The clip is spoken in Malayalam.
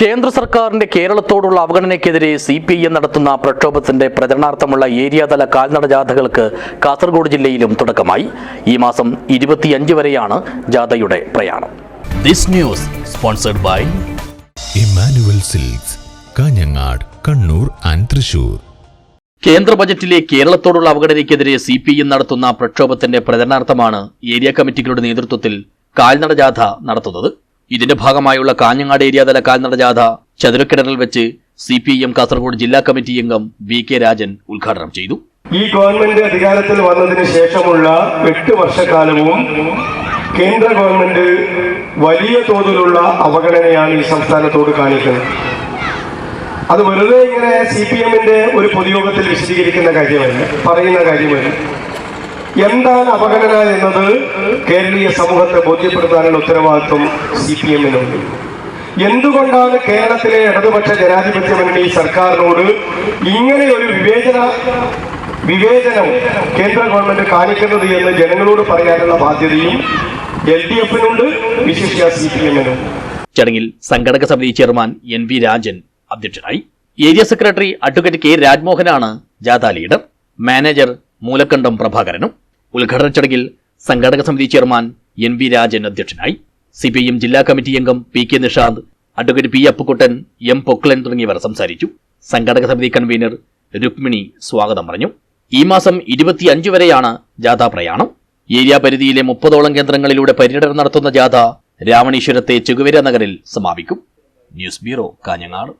കേന്ദ്ര സർക്കാരിന്റെ കേരളത്തോടുള്ള അവഗണനയ്ക്കെതിരെ സി പി ഐ എം നടത്തുന്ന പ്രക്ഷോഭത്തിന്റെ പ്രചരണാർത്ഥമുള്ള ഏരിയാതല കാൽനട ജാഥകൾക്ക് കാസർഗോഡ് ജില്ലയിലും തുടക്കമായി. ഈ മാസം ഇരുപത്തിയഞ്ച് വരെയാണ് ജാഥയുടെ പ്രയാണം. This news sponsored by Emmanuel Silks Kanhangad Kannur and Thrissur. കേന്ദ്ര ബജറ്റിലെ കേരളത്തോടുള്ള അവഗണനയ്ക്കെതിരെ സി പി എം നടത്തുന്ന പ്രക്ഷോഭത്തിന്റെ പ്രചരണാർത്ഥമാണ് ഏരിയ കമ്മിറ്റികളുടെ നേതൃത്വത്തിൽ കാൽനട ജാഥ നടത്തുന്നത്. ഇതിന്റെ ഭാഗമായുള്ള കാഞ്ഞങ്ങാട് ഏരിയാതല കാൽനട ജാഥ ചതുരക്കിണറിൽ വെച്ച് സി പി എം കാസർഗോഡ് ജില്ലാ കമ്മിറ്റി അംഗം വി കെ രാജൻ ഉദ്ഘാടനം ചെയ്തു. ഈ ഗവൺമെന്റ് അധികാരത്തിൽ വന്നതിന് ശേഷമുള്ള എട്ട് വർഷക്കാലവും കേന്ദ്ര ഗവൺമെന്റ് വലിയ തോതിലുള്ള അവഗണനയാണ് ഈ സംസ്ഥാനത്തോട് കാണിക്കുന്നത്. അത് വെറുതെ ഇങ്ങനെ സി പി എമ്മിന്റെ ഒരു പൊതുയോഗത്തിൽ വിശദീകരിക്കുന്ന കാര്യമല്ല പറയുന്ന കാര്യമല്ല. എന്താണ് അപകടന എന്നത്? കേരളീയ സമൂഹത്തെ ബോധ്യപ്പെടുത്താനുള്ള ഉത്തരവാദിത്വം സി പി എമ്മിനുണ്ട് എന്തുകൊണ്ടാണ് കേരളത്തിലെ ഇടതുപക്ഷ ജനാധിപത്യ മുന്നണി സർക്കാരിനോട് ഇങ്ങനെ ഒരു വിവേചന വിവേചനം കേന്ദ്ര ഗവൺമെന്റ് കാണിക്കുന്നത് എന്ന് ജനങ്ങളോട് പറയാനുള്ള ബാധ്യതയും എൽ ഡി എഫിനുണ്ട് വിശിഷ്യ സി പി ചടങ്ങിൽ സംഘടക സമിതി ചെയർമാൻ എൻ വി രാജൻ അധ്യക്ഷനായി. ഏരിയ സെക്രട്ടറി അഡ്വക്കേറ്റ് കെ രാജ്മോഹനാണ് ജാഥ ലീഡർ. മാനേജർ മൂലക്കണ്ടം പ്രഭാകരനും. ഉദ്ഘാടന ചടങ്ങിൽ സംഘാടക സമിതി ചെയർമാൻ എൻ വി രാജൻ അധ്യക്ഷനായി സി പി ജില്ലാ കമ്മിറ്റി അംഗം P K Nishad advocate P Appukuttan M Poklan തുടങ്ങിയവർ സംസാരിച്ചു. സംഘാടക സമിതി കൺവീനർ രുക്മിണി സ്വാഗതം പറഞ്ഞു. ഈ മാസം ഇരുപത്തിയഞ്ച് വരെയാണ് ജാഥ പ്രയാണം. ഏരിയ പരിധിയിലെ മുപ്പതോളം കേന്ദ്രങ്ങളിലൂടെ പര്യടനം നടത്തുന്ന ജാഥ രാവണീശ്വരത്തെ ചെകുവേര നഗറിൽ സമാപിക്കും. News bureau Kanhangad.